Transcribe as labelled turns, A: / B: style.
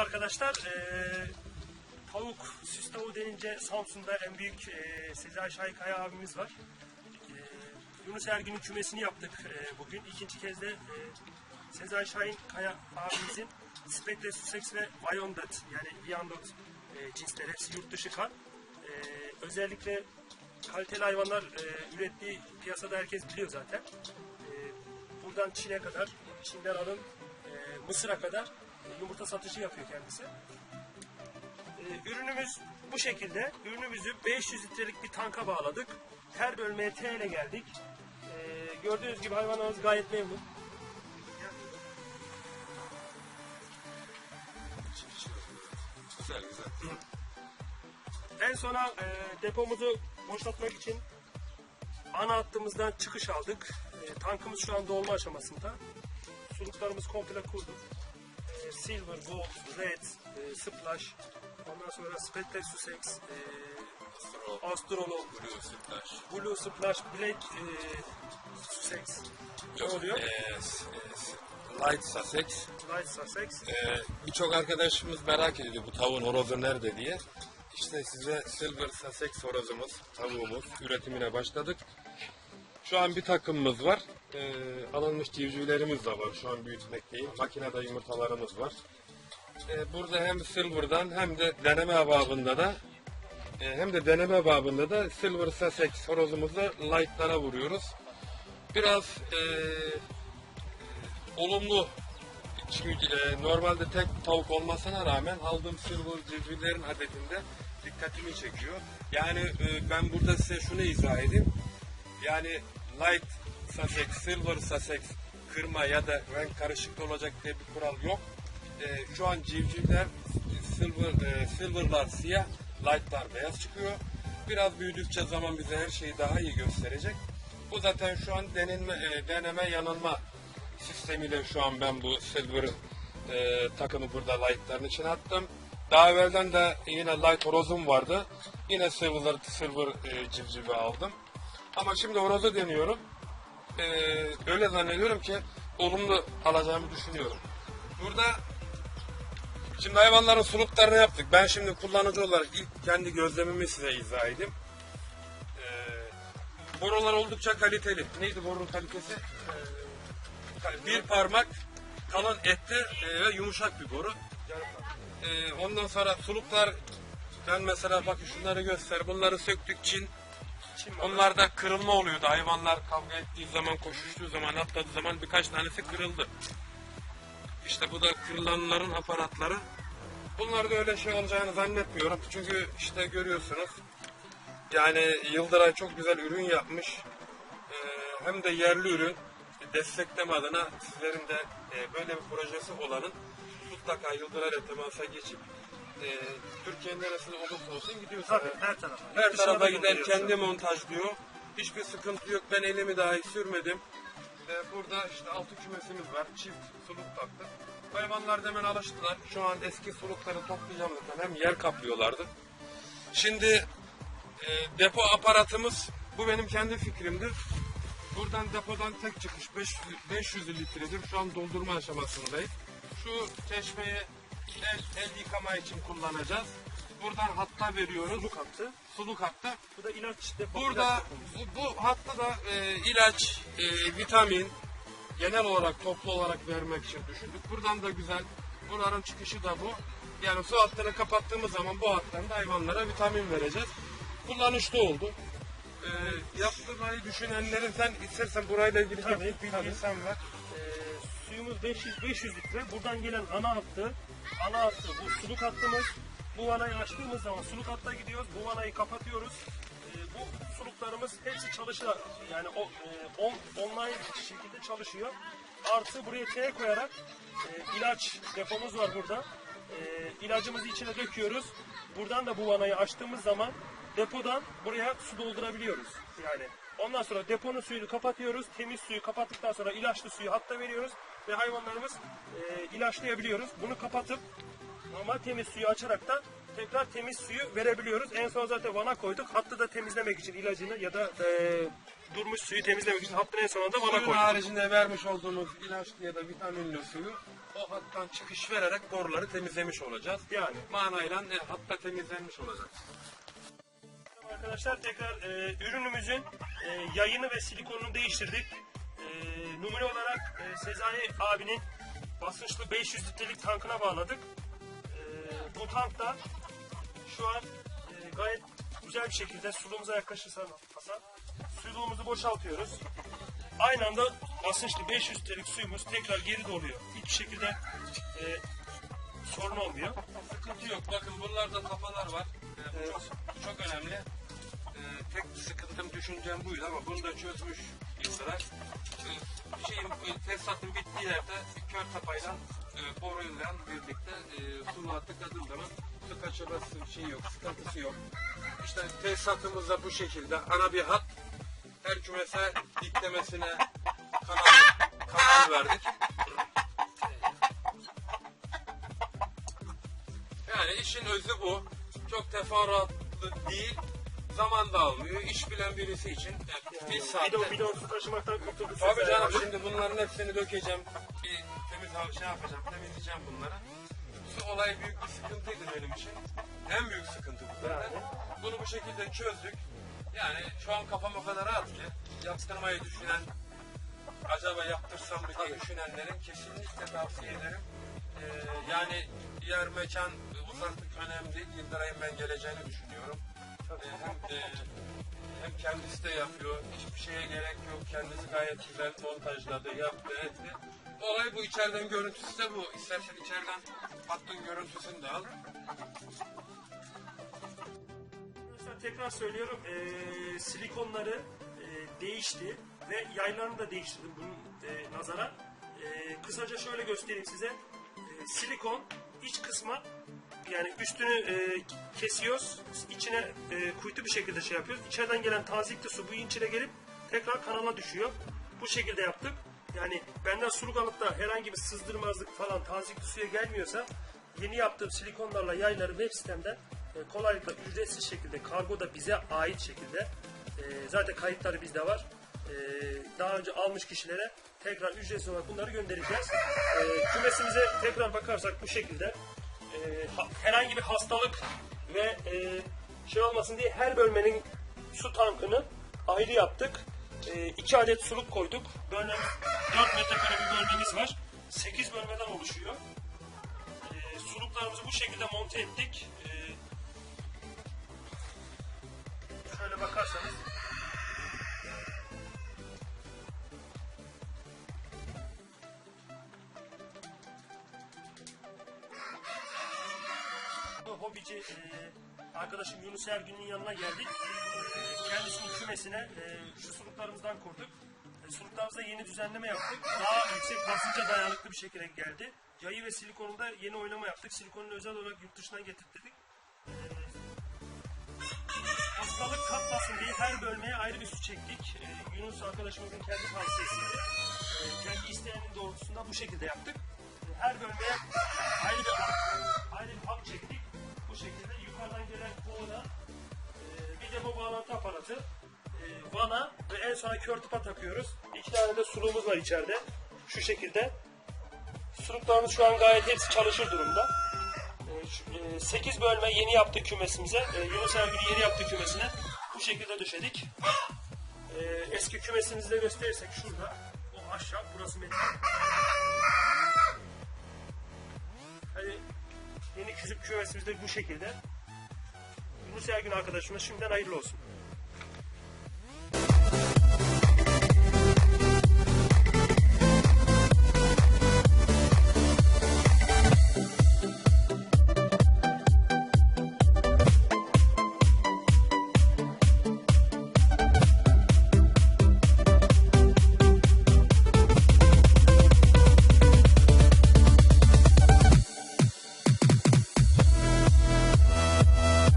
A: arkadaşlar. Ee, tavuk, süs tavuğu denince Samsun'da en büyük e, Sezai Şahikaya abimiz var. Ee, Yunus Ergin'in kümesini yaptık e, bugün. İkinci kez de e, Sezai Şahin Kaya abimizin Spectre Sussex ve Wyandotte yani Wyandotte e, cinsleri hepsi yurt dışı kan. E, özellikle kaliteli hayvanlar e, ürettiği piyasada herkes biliyor zaten. E, buradan Çin'e kadar, Çin'den alın e, Mısır'a kadar e, yumurta satışı yapıyor kendisi. E, ürünümüz bu şekilde. Ürünümüzü 500 litrelik bir tanka bağladık. Her bölmeye T ile geldik. E, gördüğünüz gibi hayvanlarımız gayet memnun.
B: Güzel güzel.
A: En sona e, depomuzu boşaltmak için ana hattımızdan çıkış aldık. E, tankımız şu an dolma aşamasında. Suluklarımız komple kurduk. E, silver, gold, red, e, splash, ondan sonra Spectre Sussex, e,
B: Astro,
A: Astrolog,
B: Blue, Sütlaş.
A: Blue Splash, Black e, Sussex. Ne oluyor?
B: Ee, s- e, s- Light Sussex.
A: Light Sussex.
B: Ee, Birçok arkadaşımız merak ediyor bu tavuğun horozu nerede diye. İşte size Silver Sussex horozumuz, tavuğumuz üretimine başladık. Şu an bir takımımız var. Ee, alınmış civcivlerimiz de var. Şu an büyütmekteyim. Makinede yumurtalarımız var. Ee, burada hem Silver'dan hem de deneme babında da e, hem de deneme babında da Silver Sussex horozumuzu light'lara vuruyoruz. Biraz e, olumlu çünkü e, normalde tek tavuk olmasına rağmen aldığım silver civcivlerin adetinde dikkatimi çekiyor. Yani e, ben burada size şunu izah edeyim. Yani light Sussex, silver Sussex, kırma ya da renk karışık olacak diye bir kural yok. E, şu an civcivler silver, e, silverlar siyah, lightlar beyaz çıkıyor. Biraz büyüdükçe zaman bize her şeyi daha iyi gösterecek. Bu zaten şu an denenme, e, deneme yanılma sistemiyle şu an ben bu silver e, takımı burada light'ların içine attım. Daha evvelden de yine light horozum vardı. Yine silver, silver e, civcivi aldım. Ama şimdi horozu deniyorum. E, öyle zannediyorum ki olumlu alacağımı düşünüyorum. Burada şimdi hayvanların suluklarını yaptık. Ben şimdi kullanıcı olarak ilk kendi gözlemimi size izah edeyim. E, borular oldukça kaliteli. Neydi borunun kalitesi? E, bir parmak kalın etli e, ve yumuşak bir boru. E, ondan sonra suluklar ben mesela bakın şunları göster. Bunları söktük Çin. Onlarda kırılma oluyordu. Hayvanlar kavga ettiği zaman, koşuştuğu zaman, atladığı zaman birkaç tanesi kırıldı. İşte bu da kırılanların aparatları. Bunlarda öyle şey olacağını zannetmiyorum. Çünkü işte görüyorsunuz. Yani Yıldıray çok güzel ürün yapmış. Ee, hem de yerli ürün. Destekleme adına sizlerin de e, böyle bir projesi olanın mutlaka Yıldıray'la temasa geçip e, Türkiye'nin neresinde olursa olsun gidiyorsunuz.
A: Tabii her tarafa.
B: Her
A: Dışarıda
B: tarafa gider
A: gönderiyoruz.
B: kendi montajlıyor. Hiçbir sıkıntı yok. Ben elimi dahi sürmedim. Ve burada işte altı kümesimiz var. Çift suluk taktık. Hayvanlar da hemen alıştılar. Şu an eski sulukları toplayacağım zaten. Hem yer kaplıyorlardı. Şimdi e, depo aparatımız bu benim kendi fikrimdir. Buradan depodan tek çıkış 500, 500 litredir. Şu an doldurma aşamasındayız. Şu çeşmeyi el, el yıkama için kullanacağız. Buradan hatta veriyoruz.
A: Suluk hattı.
B: Suluk hatta.
A: Bu da ilaç depo.
B: Burada bu, bu hatta da e, ilaç, e, vitamin genel olarak toplu olarak vermek için düşündük. Buradan da güzel. Bunların çıkışı da bu. Yani su hattını kapattığımız zaman bu hattan da hayvanlara vitamin vereceğiz. Kullanışlı oldu. E, yaptırmayı düşünenlerin sen istersen burayla ilgili
A: Tabii,
B: teknik bilgi sen ver.
A: Ee, suyumuz 500 500 litre. Buradan gelen ana hattı, ana hattı bu suluk hattımız. Bu vanayı açtığımız zaman suluk hatta gidiyoruz. Bu vanayı kapatıyoruz. Ee, bu suluklarımız hepsi çalışıyor. Yani o e, on, online şekilde çalışıyor. Artı buraya T koyarak e, ilaç depomuz var burada. E, ilacımızı içine döküyoruz. Buradan da bu vanayı açtığımız zaman depodan buraya su doldurabiliyoruz. Yani ondan sonra deponun suyunu kapatıyoruz. Temiz suyu kapattıktan sonra ilaçlı suyu hatta veriyoruz ve hayvanlarımız e, ilaçlayabiliyoruz. Bunu kapatıp normal temiz suyu açaraktan tekrar temiz suyu verebiliyoruz. En son zaten vana koyduk. Hattı da temizlemek için ilacını ya da e, durmuş suyu temizlemek için hattın en sonunda vana
B: Suyun
A: koyduk.
B: haricinde vermiş olduğumuz ilaçlı ya da vitaminli suyu o hattan çıkış vererek boruları temizlemiş olacağız.
A: Yani.
B: Manayla e, hatta temizlenmiş olacak.
A: Arkadaşlar tekrar e, ürünümüzün e, yayını ve silikonunu değiştirdik. E, numune olarak e, Sezai abinin basınçlı 500 litrelik tankına bağladık. E, bu tankta şu an e, gayet güzel bir şekilde suluğumuza yaklaşırsa Hasan, suluğumuzu boşaltıyoruz. Aynı anda basınçlı 500 litrelik suyumuz tekrar geri doluyor. Hiçbir şekilde e, sorun olmuyor.
B: Sıkıntı yok. Bakın bunlarda kafalar var. E, bu çok, çok önemli. Tek sıkıntım düşüncem buydu ama bunu da çözmüş Yıldıray. E, şeyin, e, tesisatın bittiği yerde kör tapayla e, boruyla birlikte e, suluğa tıkadığım zaman su kaçırması şey yok, sıkıntısı yok. İşte tesisatımız da bu şekilde. Ana bir hat. Her kümese diklemesine kanal, kanal verdik. Yani işin özü bu. Çok teferruatlı değil. Zaman da almıyor. İş bilen birisi için yani bir saatte...
A: Bidon, bidon su taşımaktan kurtulduk.
B: Tabii canım
A: abi.
B: şimdi bunların hepsini dökeceğim. Bir temiz hava şey yapacağım, temizleyeceğim bunları. Su olayı büyük bir sıkıntıydı benim için. En büyük sıkıntı bu zaten.
A: Yani.
B: Bunu bu şekilde çözdük. Yani şu an kafam o kadar rahat ki yaptırmayı düşünen, acaba yaptırsam mı diye düşünenlerin kesinlikle tavsiye ederim. Ee, yani yer mekan uzaklık önemli değil. Yıldıray'ın ben geleceğini düşünüyorum. Ee, hem, e, kendisi de yapıyor. Hiçbir şeye gerek yok. Kendisi gayet güzel montajladı, yaptı, etti. Olay bu. içeriden görüntüsü de bu. İstersen içeriden hattın görüntüsünü de al.
A: Arkadaşlar tekrar söylüyorum eee, silikonları eee, değişti ve yaylarını da değiştirdim bunun eee, nazara. Eee, kısaca şöyle göstereyim size. Eee, silikon iç kısma yani üstünü eee, kesiyoruz. içine eee, kuytu bir şekilde şey yapıyoruz. İçeriden gelen tazikli su bu içine gelip tekrar kanala düşüyor. Bu şekilde yaptık. Yani benden suluk alıp da herhangi bir sızdırmazlık falan tazikli suya gelmiyorsa yeni yaptığım silikonlarla yayları web sitemden e, kolaylıkla ücretsiz şekilde kargo da bize ait şekilde e, zaten kayıtları bizde var. E, daha önce almış kişilere tekrar ücretsiz olarak bunları göndereceğiz. E, kümesimize tekrar bakarsak bu şekilde e, ha- herhangi bir hastalık ve e, şey olmasın diye her bölmenin su tankını ayrı yaptık. E, iki adet suluk koyduk. Bölmemiz 4 metrekare bir bölmemiz var. 8 bölmeden oluşuyor. E, suluklarımızı bu şekilde monte ettik. E, şöyle bakarsanız Hobici e, arkadaşım Yunus Ergün'ün yanına geldik. E, kendisinin kümesine e, şu suluklarımızdan kurduk. E, yeni düzenleme yaptık. Daha yüksek basınca dayanıklı bir şekilde geldi. Yayı ve silikonunda yeni oynama yaptık. Silikonunu özel olarak yurt dışından getirttik. E, hastalık kapmasın diye her bölmeye ayrı bir su çektik. Yunus arkadaşımızın kendi tavsiyesiydi. E, kendi isteğinin doğrultusunda bu şekilde yaptık. Her bölmeye ayrı bir ayrı bir hap çektik. Şekilde yukarıdan gelen kovada e, bir depo bağlantı aparatı, e, vana ve en sona kör tıpa takıyoruz. İki tane de suluğumuz var içeride. Şu şekilde. Suluklarımız şu an gayet hepsi çalışır durumda. 8 bölme yeni yaptık kümesimize. E, Yunus Ergün'ün yeni yaptığı kümesine bu şekilde döşedik. E, eski kümesimizi de gösterirsek şurada. O aşağı burası metal. Kümesimiz de bu şekilde. Yunus Ergün arkadaşımız şimdiden hayırlı olsun.